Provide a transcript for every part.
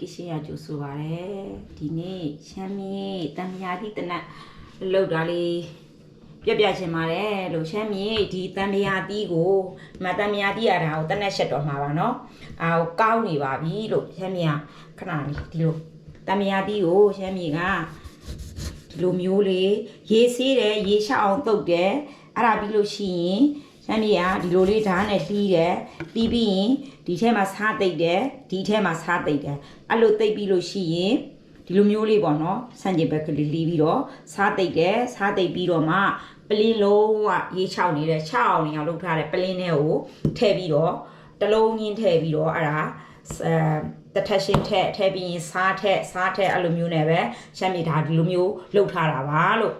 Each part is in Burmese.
ကရှင်ရကျိုးဆိုပါရယ်ဒီနေ့ရှမ်းမြေတံမြာတိတနတ်လောက်တာလေးပြပြချင်ပါတယ်လို့ရှမ်းမြေဒီတံမြာတိကိုမတံမြာတိရတာကိုတနက်ရှက်တော်မှာပါနော်အာကိုကောင်းနေပါပြီလို့ရှမ်းမြေကခဏလေးဒီလိုတံမြာတိကိုရှမ်းမြေကဒီလိုမျိုးလေးရေးဆေးတယ်ရေးရှောက်အောင်တုတ်တယ်အဲ့ဒါပြီးလို့ရှိရင် ရှမ်းမြေကဒီလိုလေးဓာတ်နဲ့လှီးတယ်ပြီးပြီးရင်ဒီထဲမှာစားသိပ်တယ်ဒီထဲမှာစားသိပ်တယ်အဲ့လိုသိပ်ပြီးလို့ရှိရင်ဒီလိုမျိုးလေးပေါ့နော်ဆန့်ကျင်ဘက်ကလေးလှီးပြီးတော့စားသိပ်တယ်စားသိပ်ပြီးတော့မှပလင်းလုံးဝရေးချောက်နေတဲ့ချောက်အောင်နေအောင်လုပ်ထားတဲ့ပလင်းထဲကိုထည့်ပြီးတော့တစ်လုံးချင်းထည့်ပြီးတော့အဲ့ဒါအဲတထက်ရှင်းထက်ထည့်ပြီးရင်စားထက်စားထက်အဲ့လိုမျိုးနဲ့ပဲရှမ်းမြေဒါဒီလိုမျိုးလုပ်ထားတာပါလို့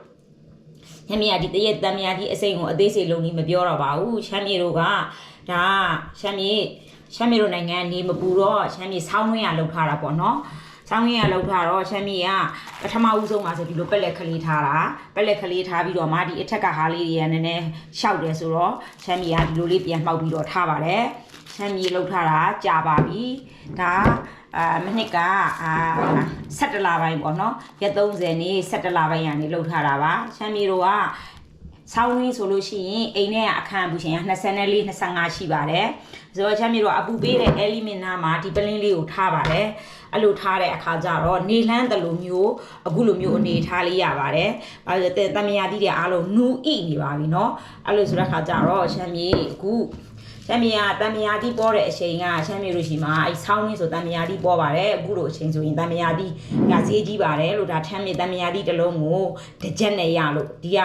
ရှမ်းမြေကဒီတရက်တမ်းများဒီအစိမ်ကိုအသေးစိတ်လုံးကြီးမပြောတော့ပါဘူးရှမ်းမြေတို့ကဒါရှမ်းမြေရှမ်းမြေတို့နိုင်ငံနေမပူတော့ရှမ်းမြေဆောင်းဝင်းရလောက်ထားတာပေါ့နော်ဆောင်းဝင်းရလောက်ထားတော့ရှမ်းမြေကပထမဦးဆုံးပါဆိုဒီလိုပက်လက်ကလေးထားတာပက်လက်ကလေးထားပြီးတော့မှဒီအထက်ကဟာလေးတွေကနည်းနည်းရှောက်တယ်ဆိုတော့ရှမ်းမြေကဒီလိုလေးပြန်မှောက်ပြီးတော့ထားပါတယ်ရှမ်းမြေလောက်ထားတာကြာပါပြီဒါ အာမနစ်ကအာ17လပိုင်းပေါ့နော်ရက်30နေ့17လပိုင်းရနေလောက်ထားတာပါရှမ်းမြေတို့က ဆောင်းဝင်းဆိုလို့ရှိရင်အိမ်ထဲကအခန်းပူရှင်က24 25ရှိပါတယ်။ဆိုတော့ချမ်းမြေတော့အပူပေးတဲ့ element နာမှာဒီပလင်းလေးကိုထားပါတယ်။အဲ့လိုထားတဲ့အခါကျတော့နေလန်းတလူမျိုးအခုလိုမျိုးအနေထားလေးရပါတယ်။အဲဒါတမယာတိတွေအားလုံးနူဣနေပါပြီเนาะ။အဲ့လိုဆိုတဲ့အခါကျတော့ချမ်းမြေအခု ချမ်းမြေကတမယာတိပေါ်တဲ့အချိန်ကချမ်းမြေလို့ရှိမှာအဲဆောင်းဝင်းဆိုတမယာတိပေါ်ပါတယ်အခုလိုအချိန်ဆိုရင်တမယာတိကဈေးကြီးပါတယ်လို့ဒါထမ်းမြေတမယာတိတစ်လုံးကိုတစ်ချက်နဲ့ရလို့ဒီက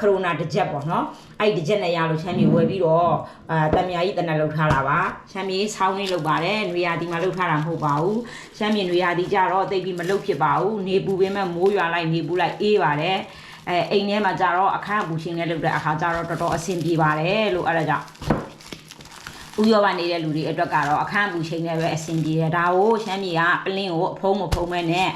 ခရိုနာတစ်ချက်ပေါ့နော်အဲ့ဒီတစ်ချက်နဲ့ရလို့ချမ်းမြေဝယ်ပြီးတော့အာတမယာကြီးတနက်လောက်ထားတာပါချမ်းမြေဆောင်းလေးလောက်ပါတယ်နွေရာသီမှာလောက်ထားတာမဟုတ်ပါဘူးချမ်းမြေနွေရာသီကြတော့တိတ်ပြီးမလောက်ဖြစ်ပါဘူးနေပူပင်မဲ့မိုးရွာလိုက်နေပူလိုက်အေးပါတယ်အဲအိမ်ထဲမှာကြတော့အခန်းအပူရှင်နဲ့လောက်တဲ့အခါကြတော့တော်တော်အဆင်ပြေပါတယ်လို့အဲ့ဒါကြောင့် ဥရောပနေတဲ့လူတွေအတွက်ကတော့အခန်းအပူချိန်နဲ့ပဲအဆင်ပြေတယ်ဒါကိုရှမ်းမြေကပလင်းကိုအဖုံးမဖုံးမဲ့နဲ့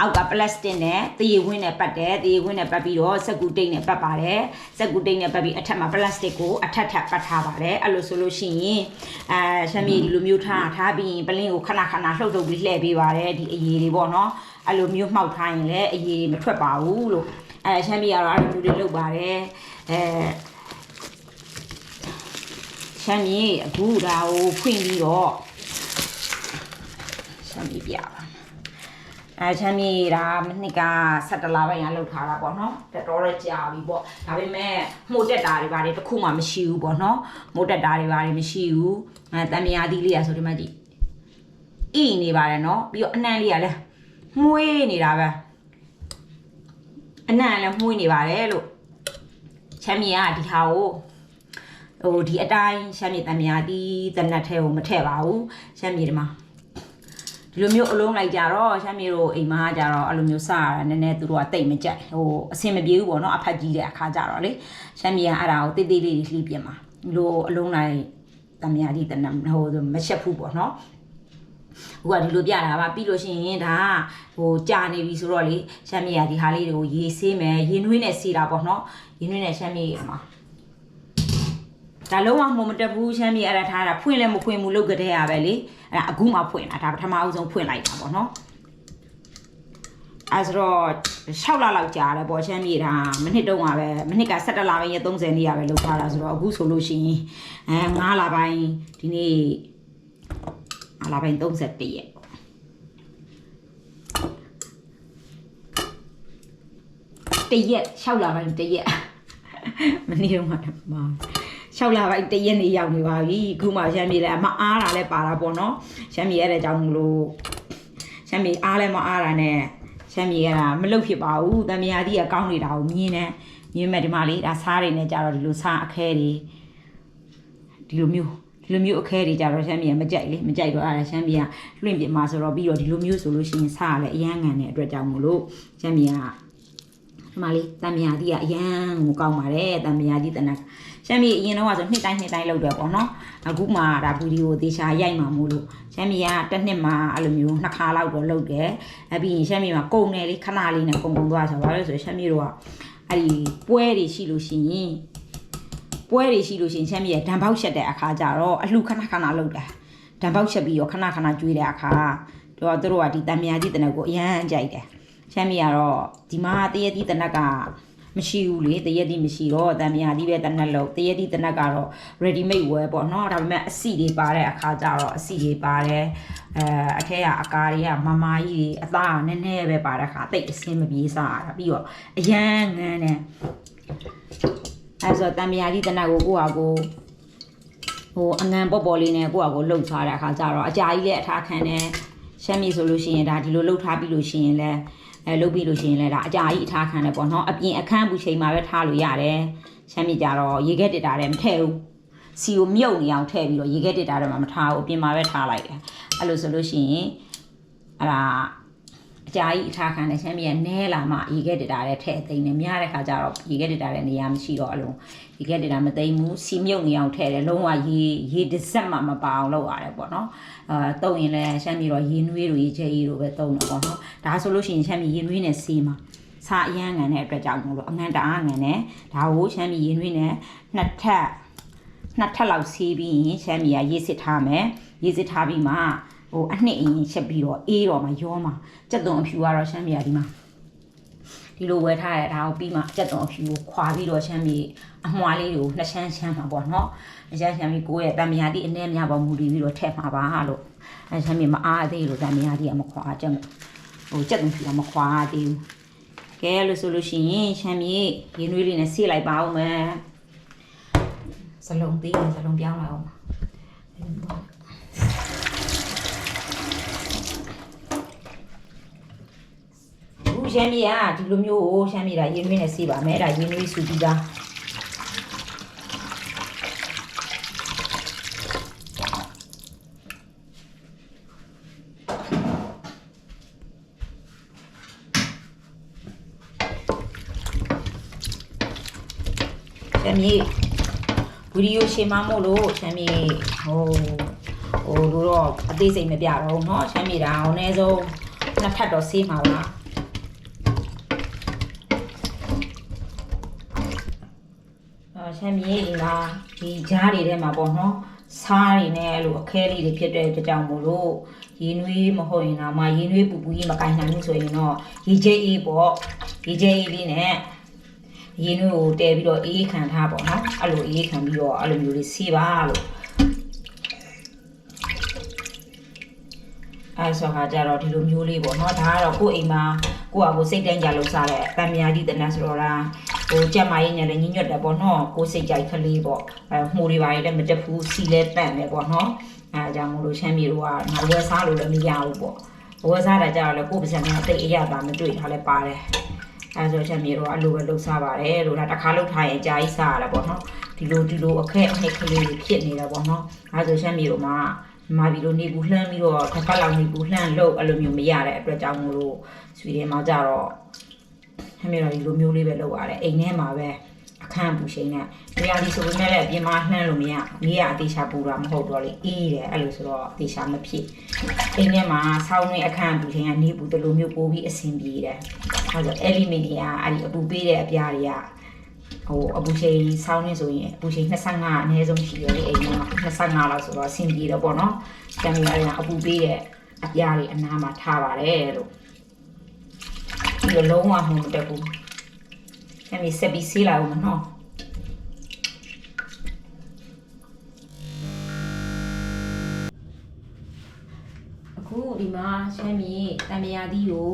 အောက်ကပလတ်စတစ်နဲ့တရေဝင်းနဲ့ပတ်တယ်တရေဝင်းနဲ့ပတ်ပြီးတော့စက်ကူတိတ်နဲ့ပတ်ပါတယ်စက်ကူတိတ်နဲ့ပတ်ပြီးအထက်မှာပလတ်စတစ်ကိုအထက်ထပ်ပတ်ထားပါတယ်အဲ့လိုဆိုလို့ရှိရင်အဲရှမ်းမြေဒီလိုမျိုးထားထားပြီးရင်ပလင်းကိုခဏခဏလှုပ်ထုတ်ပြီးလှည့်ပေးပါတယ်ဒီအရေတွေပေါ့နော်အဲ့လိုမျိုးမှောက်ထားရင်လည်းအရေတွေမထွက်ပါဘူးလို့အဲရှမ်းမြေကတော့အဲ့လိုမျိုးတွေလုပ်ပါတယ်အဲ ရှမ်းမြေအခုဒါကိုဖွင့်ပြီးတော့ရှမ်းမြေပြပါ အဲချမ်းမြေဒါမနှစ်က17လပိုင်းရလောက်ထားတာပေါ့နော်တော်တော်ရကြာပြီပေါ့ဒါပေမဲ့မှုတ်တက်တာတွေပါတယ်တစ်ခုမှမရှိဘူးပေါ့နော်မှုတ်တက်တာတွေပါတယ်မရှိဘူးအဲတံမြာသီးလေးอ่ะဆိုဒီမှာကြည့်အီနေပါတယ်နော်ပြီးတော့အနံ့လေးอ่ะလဲမှုေးနေတာပဲအနံ့လည်းမှုေးနေပါတယ်လို့ချမ်းမြေကဒီဟာကို ဟိုဒီအတိုင်းရှမ်းမြေတံမြာသီးတနတ်ထဲကိုမထည့်ပါဘူးရှမ်းမြေဒီမှာဒီလိုမျိုးအလုံးလိုက်ကြတော့ရှမ်းမြေတို့အိမ်မှာကြတော့အဲ့လိုမျိုးစရတာနည်းနည်းသူတို့ကတိတ်မကြိုက်ဟိုအဆင်မပြေဘူးပေါ့နော်အဖက်ကြီးတဲ့အခါကြတော့လေရှမ်းမြေကအဲ့ဒါကိုတိတ်တိတ်လေးလှီးပြမှာဒီလိုအလုံးလိုက်တမယာဒီတနဟိုမရှက်ဘူးပေါ့နော်ဟိုကဒီလိုပြတာပါပြီးလို့ရှိရင်ဒါဟိုကြာနေပြီဆိုတော့လေရှမ်းမြေကဒီဟာလေးတွေကိုရေဆေးမယ်ရေနွေးနဲ့ဆေးတာပေါ့နော်ရေနွေးနဲ့ရှမ်းမြေမှာ ဒါလုံးဝမမတက်ဘူးရှမ်းမြေအဲ့ဒါထားတာဖွင့်လည်းမဖွင့်ဘူးလုတ်ကြတဲ့ရပဲလေအဲ့ဒါအခုမှဖွင့်တာဒါပထမအဦးဆုံးဖွင့်လိုက်တာပေါ့နော်အဲဆိုတော့6လလောက်ကြာတယ်ပေါ့ရှမ်းမြေဒါမနစ်တုန်းကပဲမနစ်က17လပိုင်းရက်30နေ့ရပဲလောက်ထားတာဆိုတော့အခုဆိုလို့ရှိရင်အဲ9လပိုင်းဒီနေ့9လပိုင်း31ရက်ပေါ့တရက်6လပိုင်းတရက်မနေ့ကမှမ 6လပိုင်းတရက်နေရောက်နေပါပြီအခုမှရှမ်းမြေလည်းမအားတာလည်းပါတာပေါ့နော်ရှမ်းမြေအဲ့ဒါကြောင့်မလို့ရှမ်းမြေအားလည်းမအားတာနဲ့ရှမ်းမြေကမလုတ်ဖြစ်ပါဘူးတမယာတိကကောင်းနေတာကိုမြင်နေမြင်မဲ့ဒီမှာလေဒါစားတွေနဲ့ကြတော့ဒီလိုစားအခဲတွေဒီလိုမျိုးဒီလိုမျိုးအခဲတွေကြတော့ရှမ်းမြေကမကြိုက်လေမကြိုက်တော့အဲ့ဒါရှမ်းမြေကလွင့်ပြမှာဆိုတော့ပြီးတော့ဒီလိုမျိုးဆိုလို့ရှိရင်စားရလဲအရန်ငံတဲ့အတွက်ကြောင့်မလို့ရှမ်းမြေကဒီမှာလေးတံမြာတိကအရန်ကိုကောင်းပါတယ်တံမြာတိတနက် ရှမ်းပြည်အရင်တော့ဆိုနှစ်တိုင်းနှစ်တိုင်းလောက်တယ်ပေါ့နော်အခုမှဒါဗီဒီယိုသေချာရိုက်မှာမို့လို့ရှမ်းပြည်ကတစ်နှစ်မှအဲ့လိုမျိုးနှစ်ခါလောက်တော့လုပ်တယ်အပြီးရင်ရှမ်းပြည်မှာကုံတယ်လေးခဏလေးနဲ့ကုံကုံသွားဆိုတော့ဘာလို့လဲဆိုရှမ်းပြည်တို့ကအဲ့ဒီပွဲတွေရှိလို့ရှိရင်ပွဲတွေရှိလို့ရှိရင်ရှမ်းပြည်ကဒံပေါက်ရှက်တဲ့အခါကျတော့အလှခဏခဏလုပ်တာဒံပေါက်ရှက်ပြီးတော့ခဏခဏကျွေးတဲ့အခါတော့သူတို့ကဒီတံမြာတိတနက်ကိုအရန်ကြိုက်တယ်ချမ်းမီကတော့ဒီမှာတရက်တိတနက်က မရှိဘူးလေတရက်တိမရှိတော့တံမြာတိပဲတနက်လို့တရက်တိတနက်ကတော့ ready made ဝယ်ပေါ့နော်ဒါပေမဲ့အစီတွေပါတဲ့အခါကျတော့အစီတွေပါတယ်အဲအထက်ကအကာတွေကမမာကြီးတွေအသားကနည်းနည်းပဲပါတဲ့အခါတိတ်အစင်းမပြေးစားရတာပြီးတော့အရန်ငန်းတယ်အဲဆိုတံမြာတိတနက်ကိုကိုယ့်ဟာကိုယ်ဟိုအငံပေါ့ပေါ့လေးနဲ့ကိုယ့်အကိုလှုပ်ထားတဲ့အခါကျတော့အကြာကြီးလည်းအထားခံတယ်ရှမ်းမြေဆိုလို့ရှိရင်ဒါဒီလိုလှုပ်ထားပြီးလို့ရှိရင်လည်း အဲလှုပ်ပြီးလို့ရှိရင်လည်းဒါအကြာကြီးအထားခံတယ်ပေါ့နော်အပြင်အခန်းဘူးချိန်မှာပဲထားလို့ရတယ်ရှမ်းမြေကြတော့ရေခဲတစ်တာတယ်မထည့်ဘူးစီကိုမြုပ်နေအောင်ထည့်ပြီးတော့ရေခဲတစ်တာတယ်မှာမထားဘူးအပြင်မှာပဲထားလိုက်တယ်အဲ့လိုဆိုလို့ရှိရင်အဲ့ဒါ အကြာကြီးအထားခံတယ်ရှမ်းမြေကနဲလာမှရေခဲတစ်တာတဲ့ထည့်သိမ်းတယ်များတဲ့ခါကျတော့ရေခဲတစ်တာတဲ့နေရာမရှိတော့အလုံးဒီကက်နေတာမသိမ်းဘူးစီမြုပ်နေအောင်ထည့်တယ်လုံးဝရေရေတစ်စက်မှမပါအောင်လုပ်ရတယ်ပေါ့နော်အာတုံရင်လည်းရှမ်းပြည်တော့ရေနွေးလိုရေချဲကြီးလိုပဲတုံတယ်ပေါ့နော်ဒါဆိုလို့ရှိရင်ရှမ်းပြည်ရေနွေးနဲ့စီမှာစားအရန်ငံတဲ့အတွက်ကြောင့်မို့လို့အငံတအားငံနဲ့ဒါကိုရှမ်းပြည်ရေနွေးနဲ့နှစ်ထပ်နှစ်ထပ်လောက်စီးပြီးရင်ရှမ်းပြည်ကရေစစ်ထားမယ်ရေစစ်ထားပြီးမှ ဟိုအနှစ်အရင်ချက်ပြီးတော့အေးတော့မှရောမှကြက်သွန်အဖြူကတော့ရှမ်းပြည်ကဒီမှာဒီလိုဝယ်ထားရတာကိုပြီးမှကြက်သွန်အဖြူကိုခွာပြီးတော့ရှမ်းမြေအမွှားလေးကိုနှစ်ချမ်းချမ်းမှာပေါ့နော်အချမ်းချမ်းပြီးကိုယ့်ရဲ့တံမြာတိအနဲ့များပေါ်မူတည်ပြီးတော့ထည့်မှာပါလို့အဲရှမ်းမြေမအားသေးလို့တံမြာတိကမခွာကြက်ဟိုကြက်သွန်ဖြူကမခွာသေးဘူးကဲလို့ဆိုလို့ရှိရင်ရှမ်းမြေရင်းနှွေးလေးနဲ့ဆေးလိုက်ပါဦးမယ်စလုံးသေးတယ်စလုံးပြောင်းလိုက်အောင်ဘူး ရှမ်းမြေကဒီလိုမျိုးကိုရှမ်းမြေကရင်းနှွေးနဲ့ဆေးပါမယ်ဒါရင်းနှွေးစုပြီးသား ချမ်းမြေဗီဒီယိုရှင်းမမို့လို့ချမ်းမြေဟိုဟိုလိုတော့အသေးစိတ်မပြတော့ဘူးเนาะချမ်းမြေဒါအနည်းဆုံးနှစ်ထပ်တော့ဆေးမှာပါ ရှမ်းမြေကြီးကဒီကြားတွေထဲမှာပေါ့နော်စားတွေနဲ့အဲ့လိုအခဲလေးတွေဖြစ်တဲ့တကြောင်မို့လို့ရေနွေးမဟုတ်ရင်တော့မရေနွေးပူပူကြီးမကင်နိုင်ဘူးဆိုရင်တော့ရေကျဲအေးပေါ့ရေကျဲအေးလေးနဲ့ရေနွေးကိုတဲပြီးတော့အေးခံထားပေါ့နော်အဲ့လိုအေးခံပြီးတော့အဲ့လိုမျိုးလေးဆေးပါလို့အဲဆိုခါကြတော့ဒီလိုမျိုးလေးပေါ့နော်ဒါကတော့ကိုယ့်အိမ်မှာကိုယ့်ဟာကိုယ်စိတ်တန်းကြလို့စားတဲ့တံမြာတိတနတ်ဆိုတော့လား ဟိုကြက်မရင်းနဲ့လည်းညညွတ်တယ်ပေါ့နော်ကိုယ်စိတ်ကြိုက်ကလေးပေါ့အဲမှုတွေပါလည်းမတက်ဘူးစီလဲတန့်တယ်ပေါ့နော်အဲအကြောင်းမို့လို့ချမ်းမြေတို့ကငါဝယ်စားလို့လည်းမရဘူးပေါ့ဝယ်စားတာကြတော့လေကိုယ့်ပါစံနဲ့တိတ်အရတာမတွေ့တာလည်းပါတယ်အဲဆိုချက်မြေတော့အဲ့လိုပဲလှုပ်ရှားပါတယ်လို့ဒါတစ်ခါလှုပ်ထားရင်အကြာကြီးစားရတာပေါ့နော်ဒီလိုဒီလိုအခက်အနှစ်ကလေးတွေဖြစ်နေတာပေါ့နော်အဲဆိုချက်မြေတော့မှမာပြီးလို့နေဘူးလှမ်းပြီးတော့တစ်ပတ်လောက်နေဘူးလှမ်းလှုပ်အဲ့လိုမျိုးမရတဲ့အတွက်ကြောင့်မို့လို့ဆွေတွေမှာကြတော့ ချက်မြေတော့ဒီလိုမျိုးလေးပဲလှုပ်ရတယ်အိမ်ထဲမှာပဲအခန်းပူချိန်နဲ့နေရာဒီဆိုပေမဲ့လည်းအပြင်မှာလှမ်းလို့မရနေရအသေးချာပူတာမဟုတ်တော့လေအေးတယ်အဲ့လိုဆိုတော့အသေးချာမဖြစ်အိမ်ထဲမှာဆောင်းနေအခန်းပူချိန်ကနေပူတလိုမျိုးပိုးပြီးအဆင်ပြေတယ်အဲဆို element တွေကအဲ့ဒီအပူပေးတဲ့အပြားတွေကဟိုအပူချိန်ဆောင်းနေဆိုရင်အပူချိန်25အနည်းဆုံးရှိရလေအိမ်မှာ25လောက်ဆိုတော့အဆင်ပြေတော့ပေါ့နော်။ကျန်ရရင်အပူပေးတဲ့အပြားတွေအနားမှာထားပါတယ်လို့ ဒီလိုလုံးဝမှမတက်ဘူး။ကျန်ပြီးဆက်ပြီးဆေးလာဦးမနော်။အခုဒီမှာရှမ်းမြေတံမယာသီးကို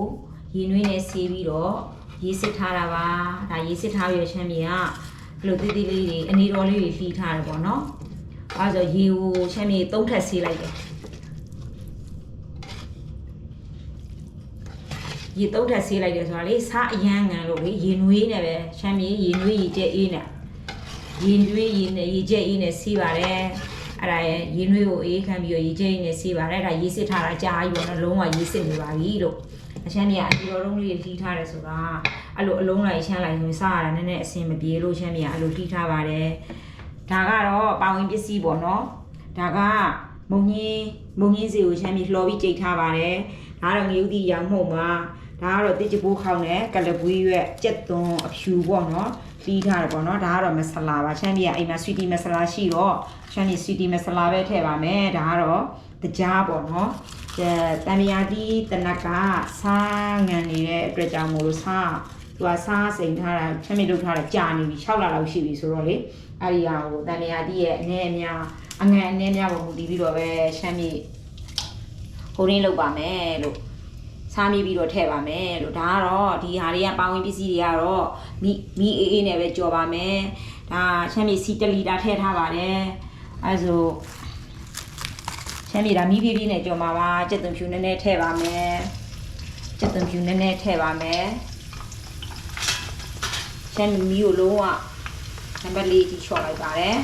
ရေနွေးနဲ့ဆေးပြီးတော့ရေစစ်ထားတာပါဒါရေစစ်ထားပြီးတော့ရှမ်းမြေကဘယ်လိုတိတိလေးတွေအနေတော်လေးတွေလှီးထားတယ်ပေါ့နော်အဲဒါဆိုရေကိုရှမ်းမြေသုံးထပ်ဆေးလိုက်တယ် ရေသုံးထပ်ဆေးလိုက်တယ်ဆိုတာလေစားအရန်ငံလို့လေရေနွေးနဲ့ပဲရှမ်းမြေရေနွေးရေကျက်အေးနဲ့ရေနွေးရေနဲ့ရေကျက်အေးနဲ့ဆေးပါတယ်အဲ့ဒါရရေနွေးကိုအေးခံပြီးတော့ရေကျိန်းနဲ့ဆေးပါတယ်အဲ့ဒါရေစစ်ထားတာကြားကြီးပေါ့နော်လုံးဝရေစစ်နေပါပြီလို့အချမ်းမြေကအဒီတော်လုံးလေးလှီးထားတယ်ဆိုတာအဲ့လိုအလုံးလိုက်ချမ်းလိုက်ဆိုစားရတာနည်းနည်းအဆင်မပြေလို့ချမ်းမြေကအဲ့လိုလှီးထားပါတယ်ဒါကတော့ပါဝင်ပစ္စည်းပေါ့နော်ဒါကမုံကြီးမုံကြီးစီကိုချမ်းမြေလှော်ပြီးကြိတ်ထားပါတယ်ဒါကတော့ငရုတ်တိရောင်မှုံပါ ဒါကတော့တိကျပိုးခေါင်းနဲ့ကလပွေးရွက်ကြက်သွန်အဖြူပေါ့နော်လှီးထားတယ်ပေါ့နော်ဒါကတော့မဆလာပါချမ်းမြေကအိမ်မှာဆွီတီမဆလာရှိတော့ချန်နီစီတီမဆလာပဲထည့်ပါမယ်ဒါကတော့တကြားပေါ့နော်တံမြာတိတနက်ကစားငံနေတဲ့အတွက်ကြောင့်မို့လို့စားသူကစားစိန်ထားတာချက်မြလုပ်ထားတာကြာနေပြီ6လလောက်ရှိပြီဆိုတော့လေအဲ့ဒီဟာကိုတံမြာတိရဲ့အနေအများအငံအနေအများပုံမူတည်ပြီးတော့ပဲရှမ်းမြေဟိုရင်းလုပ်ပါမယ်လို့ စားမိပြီးတော့ထည့်ပါမယ်လို့ဒါကတော့ဒီဟာတွေကပါဝင်ပစ္စည်းတွေကတော့မိမိအေးအေးနဲ့ပဲကြော်ပါမယ်ဒါရှမ်းမြေစီ1လီတာထည့်ထားပါတယ်အဲဆိုရှမ်းပြည်ဒါမီးပြပြနဲ့ကြော်မှာပါကြက်သွန်ဖြူနည်းနည်းထည့်ပါမယ်ကြက်သွန်ဖြူနည်းနည်းထည့်ပါမယ်ရှမ်းမီးကိုလုံးဝနံပါတ်၄ကြီးချော့လိုက်ပါတယ်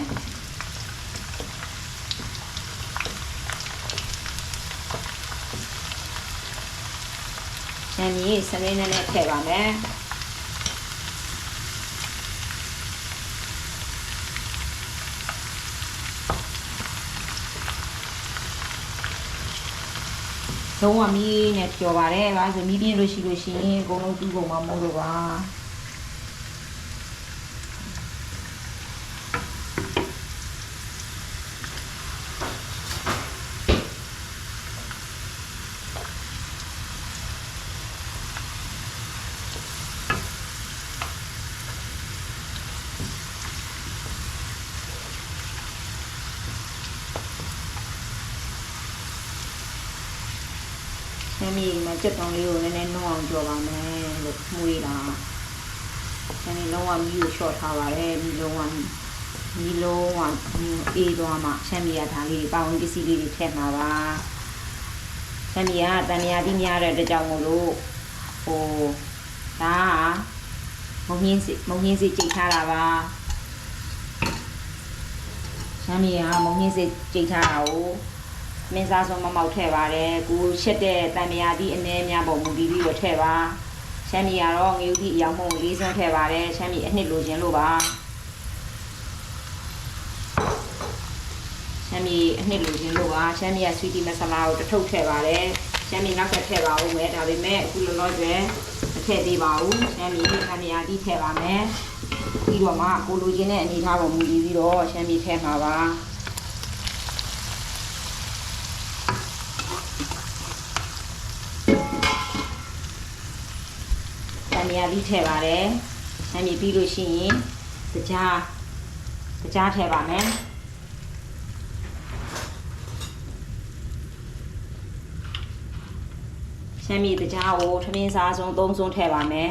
ရှမ်းမီးစနေနည်းနည်းထည့်ပါမယ်လုံးဝမီးနဲ့ကြော်ပါတယ်ဘာလို့ဆိုမီးပြင်းလို့ရှိလို့ရှိရင်အကုန်လုံးတူးကုန်မှာမဟုတ်လို့ပါရှ မ်းမီးမှာကြက်သွန်လေးကိုနည်းနည်းနှောအောင်ကြော်ပါမယ်လို့မှုရတာရှမ်းမီးလုံးဝမီးကိုချော့ထားပါတယ်မီးလုံးဝမီးလုံးဝအေးသွားမှရှမ်းမီးရဒါလေးတွေပါဝင်ပစ္စည်းလေးတွေထည့်မှာပါရှမ်းမီးကတန်မြာတိများတဲ့အတွက်ကြောင့်မို့လို့ဟိုဒါကမုံဟင်းစီမုံဟင်းစီကြိတ်ထားတာပါရှမ်းမီးကမုံဟင်းစီကြိတ်ထားတာကို မင်းစားဆုံးမမောက်ထည့်ပါတယ်ကိုရှက်တဲ့တန်မြာတိအနေများပုံမူပြီးပြီးတော့ထည့်ပါရှမ်းမီကတော့ငရုတ်တိအယောင်မုံလေးစွန်းထည့်ပါတယ်ရှမ်းမီအနှစ်လိုခြင်းလို့ပါရှမ်းမီအနှစ်လိုခြင်းလို့ပါရှမ်းမီကဆွီတီမဆလာကိုတစ်ထုပ်ထည့်ပါတယ်ရှမ်းမီနောက်ဆက်ထည့်ပါဦးမယ်ဒါပေမဲ့အခုလောလောဆယ်မထည့်သေးပါဘူးရှမ်းမီတန်မြာတိထည့်ပါမယ်ပြီးတော့မှကိုလိုချင်တဲ့အနေထားပုံမူပြီးပြီးတော့ရှမ်းမီထည့်မှာပါ တန်မြာပြီးထည့်ပါတယ်။ဆမ်းမြေပြီးလို့ရှိရင်ကြားကြားထည့်ပါမယ်။ဆမ်းမြေကြားကိုထမင်းစားဆုံး၃ဆုံးထည့်ပါမယ်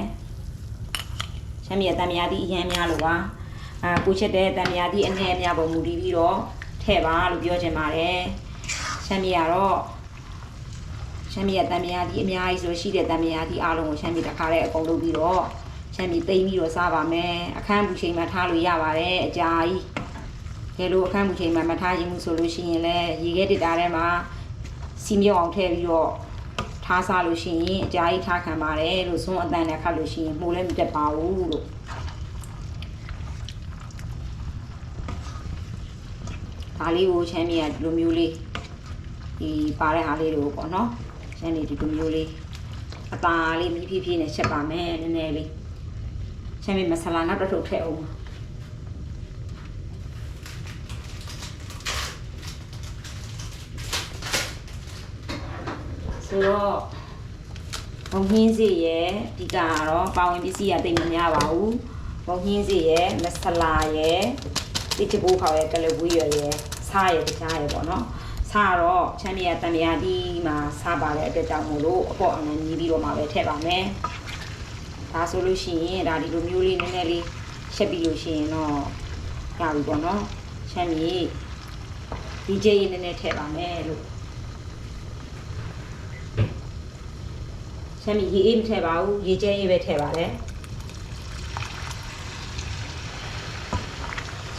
။ဆမ်းမြေတန်မြာတိအရင်များလို့ပါ။အာပူချက်တဲ့တန်မြာတိအနည်းအများပုံမူတည်ပြီးတော့ထည့်ပါလို့ပြောချင်ပါတယ်။ဆမ်းမြေကတော့ ရှမ်းပြည်ကတံမြာဒီအများကြီးဆိုရှိတဲ့တံမြာဒီအားလုံးကိုရှမ်းပြည်တစ်ခါတည်းအကုန်လုပ်ပြီးတော့ရှမ်းပြည်သိမ်းပြီးတော့စားပါမယ်အခန်းပူချိန်မှာထားလို့ရပါတယ်အကြာကြီးကဲလို့အခန်းပူချိန်မှာမထားရင်ဘူးဆိုလို့ရှိရင်လည်းရေခဲတစ်တာထဲမှာစီမြုပ်အောင်ထည့်ပြီးတော့ထားစားလို့ရှိရင်အကြာကြီးထားခံပါတယ်လို့ဇွန်းအတန်နဲ့ခတ်လို့ရှိရင်မှုလည်းမတက်ပါဘူးလို့ဒါလေးကိုချမ်းမြေကဒီလိုမျိုးလေးဒီပါတဲ့ဟာလေးတွေကိုပေါ့နော် ရှမ်းနေဒီလိုမျိုးလေးအตาလေးမြည်ဖြည်းဖြည်းနဲ့ချက်ပါမယ်နည်းနည်းလေးရှမ်းမီမဆလာနောက်တစ်ထုပ်ထည့်အောင်ဆိုတော့ဘုံဟင်းစီရဲ့ဒီကတော့ပါဝင်ပစ္စည်းရတိတ်မများပါဘူးဘုံဟင်းစီရဲ့မဆလာရဲ့တိချပူခေါ်ရဲ့ကလဝီရရဲ့စားရဲ့တခြားရဲ့ပေါ့နော် စားတော့ချမ်းမြေတံမြာဒီမှာစားပါတဲ့အတွက်ကြောင့်မို့လို့အပေါ့အငန်းကြီးပြီးတော့မှပဲထည့်ပါမယ်။ဒါဆိုလို့ရှိရင်ဒါဒီလိုမျိုးလေးနည်းနည်းလေးရှက်ပြီးလို့ရှိရင်တော့ရပြီပေါ့နော်။ချမ်းမြေဒီကျေးနည်းနည်းထည့်ပါမယ်လို့ချမ်းမြေရေအေးမထည့်ပါဘူးရေကျဲရေးပဲထည့်ပါတယ်။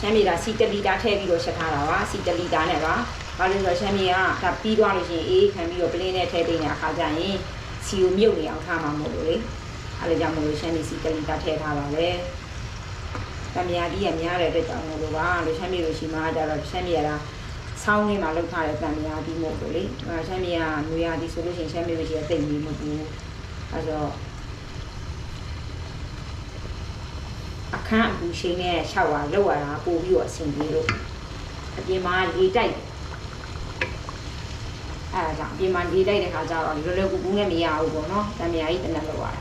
ချမ်းမြေဒါစီတလီတာထည့်ပြီးတော့ချက်ထားတာပါစီတလီတာနဲ့ပါ ဘာလို့လဲဆိုတော့ရှမ်းမြေကဒါပြီးသွားလို့ရှိရင်အေးခံပြီးတော့ပလင်းနဲ့ထဲသိနေတဲ့အခါကျရင်စီကိုမြုပ်နေအောင်ထားမှာမဟုတ်လို့လေအဲဒါကြောင့်မလို့ရှမ်းမြေစီကလီတာထည့်ထားပါလေတမယာဒီကများတဲ့အတွက်ကြောင့်မလို့ပါလို့ရှမ်းမြေလို့ရှိမှကျတော့ရှမ်းမြေကဆောင်းလေးမှာလောက်ထားတဲ့တမယာဒီမဟုတ်လို့လေအဲရှမ်းမြေကနွေရာဒီဆိုလို့ရှိရင်ရှမ်းမြေလို့ရှိရင်တိတ်နေမဟုတ်ဘူးအဲဆိုအခန်းအပူရှိန်နဲ့ရှောက်ရလောက်ရတာပို့ပြီးတော့အဆင်ပြေလို့အပြင်မှာရေတိုက် အဲအဲဒါကြောင့်အပြင်မှာနေလိုက်တဲ့ခါကျတော့လွယ်လွယ်ကူကူနဲ့မရဘူးပေါ့နော်တံမြာကြီးတနက်လောက်ရတာ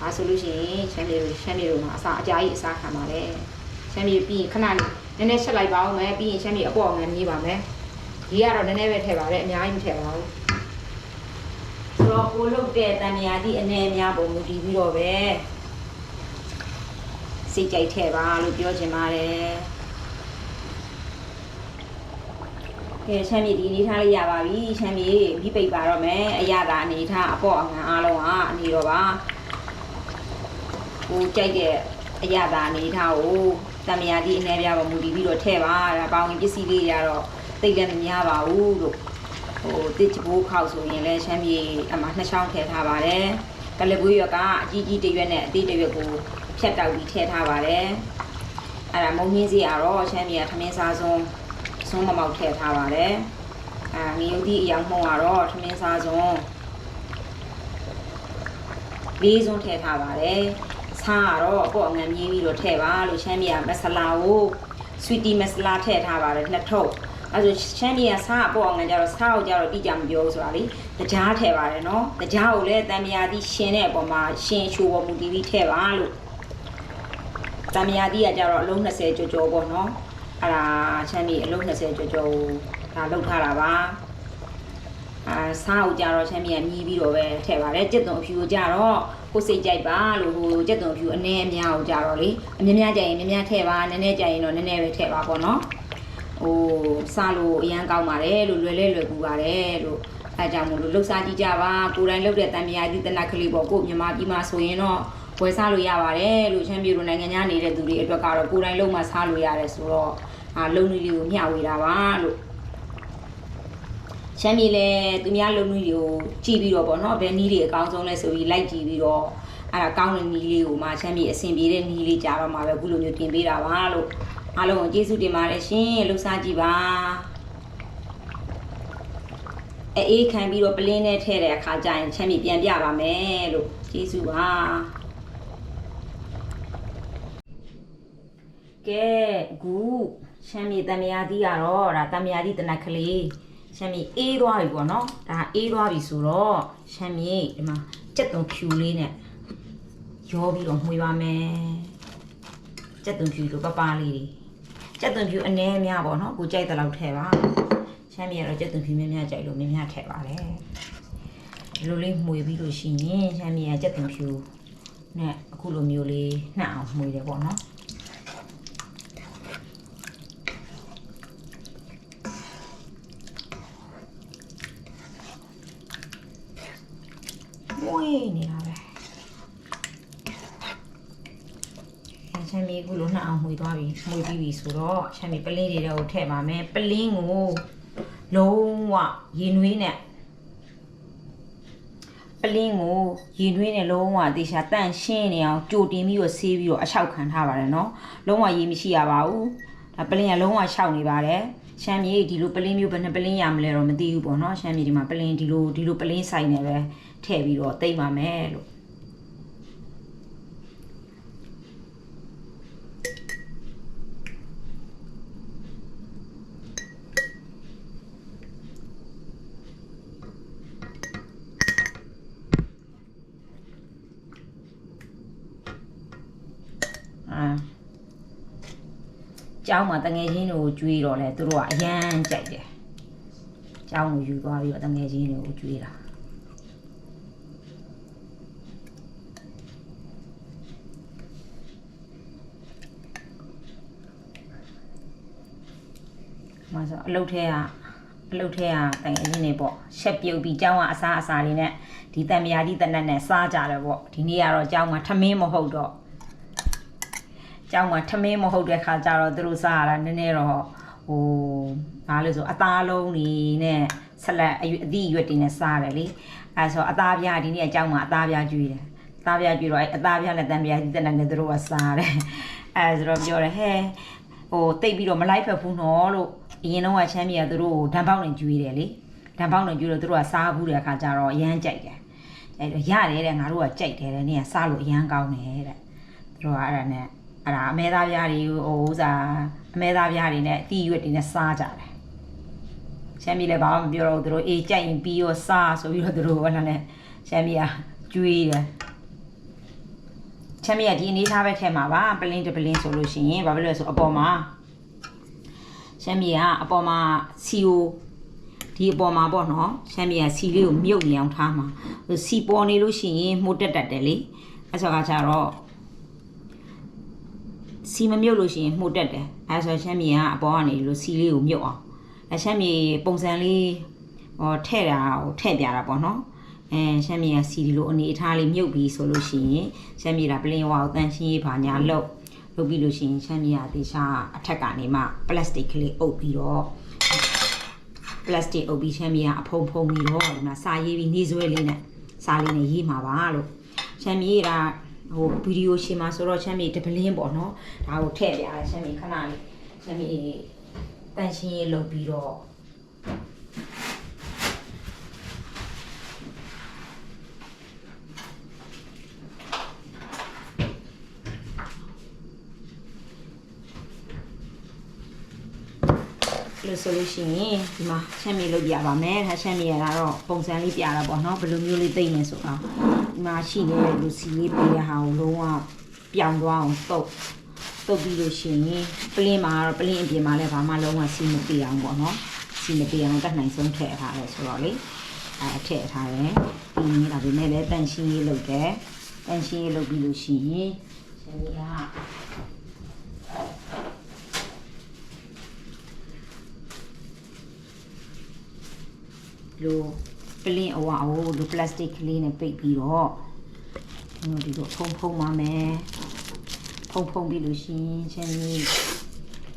ဒါဆိုလို့ရှိရင်ချမ်းမြေတို့ချမ်းမြေတို့မှာအစာအကြာကြီးအစာခံပါတယ်ချမ်းမြေပြီးရင်ခဏလေးနည်းနည်းချက်လိုက်ပါဦးမယ်ပြီးရင်ချမ်းမြေအပေါ်ငန်းကြီးပါမယ်ဒီကတော့နည်းနည်းပဲထည့်ပါတယ်အများကြီးမထည့်ပါဘူးဆိုတော့ကိုလုတ်တဲ့တံမြာကြီးအနေအများပုံမူတည်ပြီးတော့ပဲစိတ်ကြိုက်ထည့်ပါလို့ပြောချင်ပါတယ် ကဲချမ်းမြေဒီအနေထားလေးရပါပြီချမ်းမြေမိပိတ်ပါတော့မယ်အရသာအနေထားအပေါ့အငံအားလုံးဟာအနေတော့ပါကိုကြိုက်တဲ့အရသာအနေထားကိုတမယာဒီအနေပြပါမူတည်ပြီးတော့ထည့်ပါဒါပေါဝင်ပစ္စည်းလေးရတော့တိတ်လည်းမများပါဘူးလို့ဟိုတစ်ချဘိုးခောက်ဆိုရင်လည်းချမ်းမြေအမှနှစ်ချောင်းထည့်ထားပါတယ်ကလပွေးရွက်ကအကြီးကြီးတစ်ရွက်နဲ့အသေးတစ်ရွက်ကိုဖြတ်တောက်ပြီးထည့်ထားပါတယ်အဲ့ဒါမုံမြင့်စီကတော့ချမ်းမြေကထမင်းစားဆုံး ဆုံးမမောက်ထည့်ထားပါတယ်။အာငရုတ်သီးအယောင်မှုံကတော့ထမင်းစားစုံလေးစုံထည့်ထားပါတယ်။ဆားကတော့အပေါ့အငံမြည်ပြီးတော့ထည့်ပါလို့ချမ်းမြေမဆလာကိုဆွီတီမဆလာထည့်ထားပါတယ်နှစ်ထုပ်။အဲဆိုချမ်းမြေကဆားအပေါ့အငံကြတော့ဆားကိုကြတော့တိကျမပြောဘူးဆိုတာလေ။တကြားထည့်ပါတယ်နော်။တကြားကိုလည်းတံမြာသီးရှင်တဲ့အပေါ်မှာရှင်ချိုးပေါ်မူတည်ပြီးထည့်ပါလို့တံမြာသီးကကြတော့အလုံး20ကျော်ကျော်ပေါ့နော်။ အဲ့ဒါချမ်းမြေအလုံး20ကျော်ကျော်ဒါလောက်ထားတာပါအာစားကိုကြတော့ချမ်းမြေကမြည်ပြီးတော့ပဲထည့်ပါတယ်ကြက်သွန်အဖြူကိုကြတော့ကိုစိတ်ကြိုက်ပါလို့ဟိုကြက်သွန်အဖြူအနည်းအများကိုကြတော့လေအများများကြရင်များများထည့်ပါနည်းနည်းကြရင်တော့နည်းနည်းပဲထည့်ပါပေါ့နော်ဟိုစားလို့အရန်ကောင်းပါတယ်လို့လွယ်လဲလွယ်ကူပါတယ်လို့အဲကြောင့်မို့လို့လှုပ်ရှားကြည့်ကြပါကိုယ်တိုင်လှုပ်တဲ့တံမြာတိတနက်ကလေးပေါ့ကို့မြန်မာပြည်မှာဆိုရင်တော့ ဝယ်စားလို့ရပါတယ်လို့ချမ်းပြေတို့နိုင်ငံခြားနေတဲ့သူတွေအတွက်ကတော့ကိုယ်တိုင်လှုပ်မှစားလို့ရတယ်ဆိုတော့အာလုံနည်းလေးကိုမျှဝေတာပါလို့ချမ်းမြေလဲသူများလုံနည်းလေးကိုကြည့်ပြီးတော့ဗောနော်ဘယ်နည်းလေးအကောင်းဆုံးလဲဆိုပြီးလိုက်ကြည့်ပြီးတော့အဲ့ဒါကောင်းတဲ့နည်းလေးကိုမှချမ်းမြေအဆင်ပြေတဲ့နည်းလေးကြာတော့မှာပဲအခုလိုမျိုးတင်ပေးတာပါလို့အားလုံးကိုကျေးဇူးတင်ပါတယ်ရှင်လှူစားကြည့်ပါအေးခံပြီးတော့ပလင်းနဲ့ထည့်တဲ့အခါကျရင်ချမ်းမြေပြန်ပြပါမယ်လို့ကျေးဇူးပါ ကဲအခုချမ်းမြေတံမြာသီးကတော့ဒါတံမြာသီးတနက်ကလေးချမ်းမြေအေးသွားပြီပေါ့နော်ဒါအေးသွားပြီဆိုတော့ချမ်းမြေဒီမှာကြက်သွန်ဖြူလေးနဲ့ရောပြီးတော့မှွေပါမယ်ကြက်သွန်ဖြူလိုပပလေးတွေကြက်သွန်ဖြူအနည်းများပေါ့နော်ကိုကြိုက်တဲ့လောက်ထည့်ပါချမ်းမြေကတော့ကြက်သွန်ဖြူများများကြိုက်လို့များများထည့်ပါလေဒီလိုလေးမှွေပြီးလို့ရှိရင်ချမ်းမြေကကြက်သွန်ဖြူနဲ့အခုလိုမျိုးလေးနှံ့အောင်မှွေတယ်ပေါ့နော် မွေးနေတာပဲအဲချမ်းမီခုလိုနှောက်အောင်မှွေသွားပြီမှွေပြီးပြီဆိုတော့ချမ်းမီပလင်းတွေတော့ထည့်ပါမယ်ပလင်းကိုလုံးဝရေနွေးနဲ့ပလင်းကိုရေနွေးနဲ့လုံးဝတေချာတန့်ရှင်းနေအောင်ကြိုတင်ပြီးတော့ဆေးပြီးတော့အချောက်ခံထားပါတယ်နော်လုံးဝရေမရှိရပါဘူးဒါပလင်းကလုံးဝရှောက်နေပါတယ်ရှမ်းမြေဒီလိုပလင်းမျိုးဘယ်နှပလင်းရမလဲတော့မသိဘူးပေါ့နော်ရှမ်းမြေဒီမှာပလင်းဒီလိုဒီလိုပလင်းဆိုင်နေပဲ ထည့်ပြီးတော့တိတ်ပါမယ်လို့အာကျောင်းမှာတငယ်ချင်းတွေကိုကျွေးတော့လဲသူတို့ကအရန်ကြိုက်တယ်ကျောင်းကိုယူသွားပြီးတော့တငယ်ချင်းတွေကိုကျွေးတာ မဆိုအလုတ်ထဲကအလုတ်ထဲကတိုင်အင်းနေပေါ့ရှက်ပြုတ်ပြီးကျောင်းကအစားအစာတွေနဲ့ဒီတံမြာဒီတနက်နဲ့စားကြတယ်ပေါ့ဒီနေ့ကတော့ကျောင်းမှာထမင်းမဟုတ်တော့ကျောင်းမှာထမင်းမဟုတ်တဲ့ခါကျတော့သူတို့စားရတာနည်းနည်းတော့ဟိုဘာလို့ဆိုအသားလုံးနေနဲ့ဆက်လက်အရွက်အသီးအရွက်တွေနဲ့စားတယ်လေအဲဆိုအသားပြားဒီနေ့ကကျောင်းမှာအသားပြားကျွေးတယ်အသားပြားကျွေးတော့အဲအသားပြားနဲ့တံမြာဒီတနက်နဲ့သူတို့ကစားတယ်အဲဆိုတော့ပြောတယ်ဟဲ့ဟိုတိတ်ပြီးတော့မလိုက်ဖက်ဘူးနော်လို့ အရင်တော့ကချမ်းမြေကသူတို့ကိုဓာတ်ပေါက်နဲ့ကျွေးတယ်လေဓာတ်ပေါက်နဲ့ကျွေးတော့သူတို့ကစားဘူးတဲ့အခါကျတော့အရန်ကြိုက်တယ်အဲတော့ရတယ်တဲ့ငါတို့ကကြိုက်တယ်တဲ့နင်ကစားလို့အရန်ကောင်းတယ်တဲ့သူတို့ကအဲ့ဒါနဲ့အဲ့ဒါအမဲသားပြားတွေဟိုဥစားအမဲသားပြားတွေနဲ့အတီးရွက်တွေနဲ့စားကြတယ်ရှမ်းပြည်လည်းဘာမှမပြောတော့ဘူးသူတို့အေးကြိုက်ရင်ပြီးရောစားဆိုပြီးတော့သူတို့ဟောလာနဲ့ရှမ်းပြည်ကကျွေးတယ်ရှမ်းပြည်ကဒီအနေထားပဲထဲမှာပါပလင်းတပလင်းဆိုလို့ရှိရင်ဘာဖြစ်လို့လဲဆိုအပေါ်မှာ ရှမ်းပြည်ကအပေါ်မှာစီယိုဒီအပေါ်မှာပေါ့နော်ရှမ်းပြည်ကစီလေးကိုမြုပ်နေအောင်ထားမှာဟိုစီပေါ်နေလို့ရှိရင်မှုတ်တက်တက်တယ်လေအဲ့ဆိုကကြတော့စီမမြုပ်လို့ရှိရင်မှုတ်တက်တယ်အဲဆိုရှမ်းမြေကအပေါ်ကနေလို့စီလေးကိုမြုပ်အောင်အဲရှမ်းမြေပုံစံလေးဟောထဲ့တာဟိုထဲ့ပြတာပေါ့နော်အဲရှမ်းမြေကစီဒီလိုအနေအထားလေးမြုပ်ပြီးဆိုလို့ရှိရင်ရှမ်းမြေကပလင်းဝါကိုတန်ရှင်းရေးပါညာလုပ် လုပ်ပြီးလို့ရှိရင်ရှမ်းမြေကတေချာအထက်ကနေမှပလတ်စတစ်ကလေးအုပ်ပြီးတော့ပလတ်စတစ်အုပ်ပြီးရှမ်းမြေကအဖုံဖုံပြီးတော့ဒီမှာစာရေးပြီးနေဆွဲလေးနဲ့စာလေးနဲ့ရေးမှာပါလို့ရှမ်းမြေကဟိုဗီဒီယိုရှင်းမှာဆိုတော့ရှမ်းမြေတပလင်းပေါ့နော်ဒါကိုထည့်ပြရတယ်ရှမ်းမြေခဏလေးရှမ်းမြေတန်ရှင်းရေးလုပ်ပြီးတော့ လို့ဆိုလို့ရှိရင်ဒီမှာရှမ်းမြေလုပ်ပြပါမယ်ဒါရှမ်းမြေရတာတော့ပုံစံလေးပြတာပေါ့နော်ဘယ်လိုမျိုးလေးသိနေဆိုတော့ဒီမှာရှိနေတဲ့လူစီလေးပေးတဲ့ဟာကိုလုံးဝပြောင်းသွားအောင်တုတ်တုတ်ပြီးလို့ရှိရင်ပလင်းမှာတော့ပလင်းအပြင်မှာလည်းဘာမှလုံးဝစီမပေးအောင်ပေါ့နော်စီမပေးအောင်တတ်နိုင်ဆုံးထည့်ထားတယ်ဆိုတော့လေအဲထည့်ထားတယ်ဒီနေ့ဒါပေမဲ့လည်းတန်ရှင်းရေးလုပ်တယ်တန်ရှင်းရေးလုပ်ပြီးလို့ရှိရင်ရှမ်းမြေက လိုပလင်းအဝါကိုလိုပလတ်စတစ်ကလေးနဲ့ပိတ်ပြီးတော့ကျွန်တော်ဒီလိုဖုံဖုံပါမယ်ဖုံဖုံပြီးလို့ရှရင်ချင်းကြီး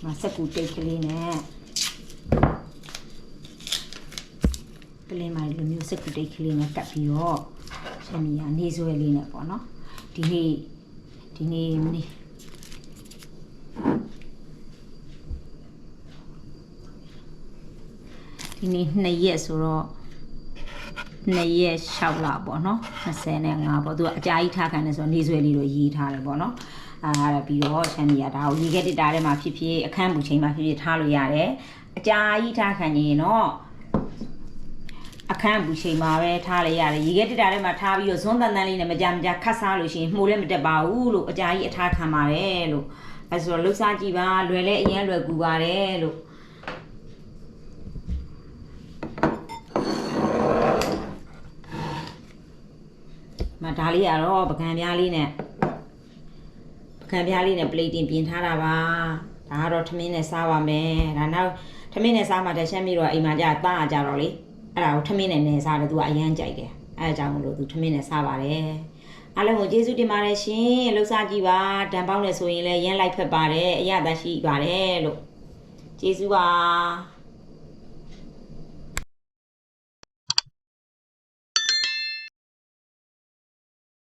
မစက်ကူတိတ်ကလေးနဲ့ပလင်းမလိုမျိုးစက်ကူတိတ်ကလေးနဲ့ကပ်ပြီးတော့ချင်းကြီးကနေဆွဲလေးနဲ့ပေါ့နော်ဒီနေ့ဒီနေ့မနေ့ ဒီနေ့2ရက်ဆိုတော့2ရက်6လပေါ့နော်25ပေါ့သူကအကြာကြီးထားခံတယ်ဆိုတော့နေဆွဲလေးတော့ရေးထားတယ်ပေါ့နော်အာဒါပြီးတော့ရှမ်းကြီးကဒါကိုရေခဲတစ်တာထဲမှာဖြစ်ဖြစ်အခန်းပူချိန်မှာဖြစ်ဖြစ်ထားလို့ရတယ်အကြာကြီးထားခံရင်တော့အခန်းပူချိန်မှာပဲထားလိုက်ရတယ်ရေခဲတစ်တာထဲမှာထားပြီးတော့ဇွန်းတန်တန်လေးနဲ့မကြမကြခတ်စားလို့ရှိရင်မှုလည်းမတက်ပါဘူးလို့အကြာကြီးအထားခံပါတယ်လို့အဲဆိုတော့လှုပ်ရှားကြည့်ပါလွယ်လဲအရင်လွယ်ကူပါတယ်လို့ ဒါလေးကတော့ပကံပြားလေးနဲ့ပကံပြားလေးနဲ့ပလေးတင်ပြင်ထားတာပါဒါကတော့ထမင်းနဲ့စားပါမယ်ဒါနောက်ထမင်းနဲ့စားမှတရှမ်းပြီးတော့အိမ်မှာကြာသားကြတော့လေအဲ့ဒါကိုထမင်းနဲ့နေစားတယ်သူကအရန်ကြိုက်တယ်အဲ့ဒါကြောင့်မလို့သူထမင်းနဲ့စားပါတယ်အားလုံးကိုကျေးဇူးတင်ပါတယ်ရှင်လှူစားကြည့်ပါတန်ပေါင်းနေဆိုရင်လည်းရမ်းလိုက်ဖက်ပါတယ်အရသာရှိပါတယ်လို့ကျေးဇူးပါ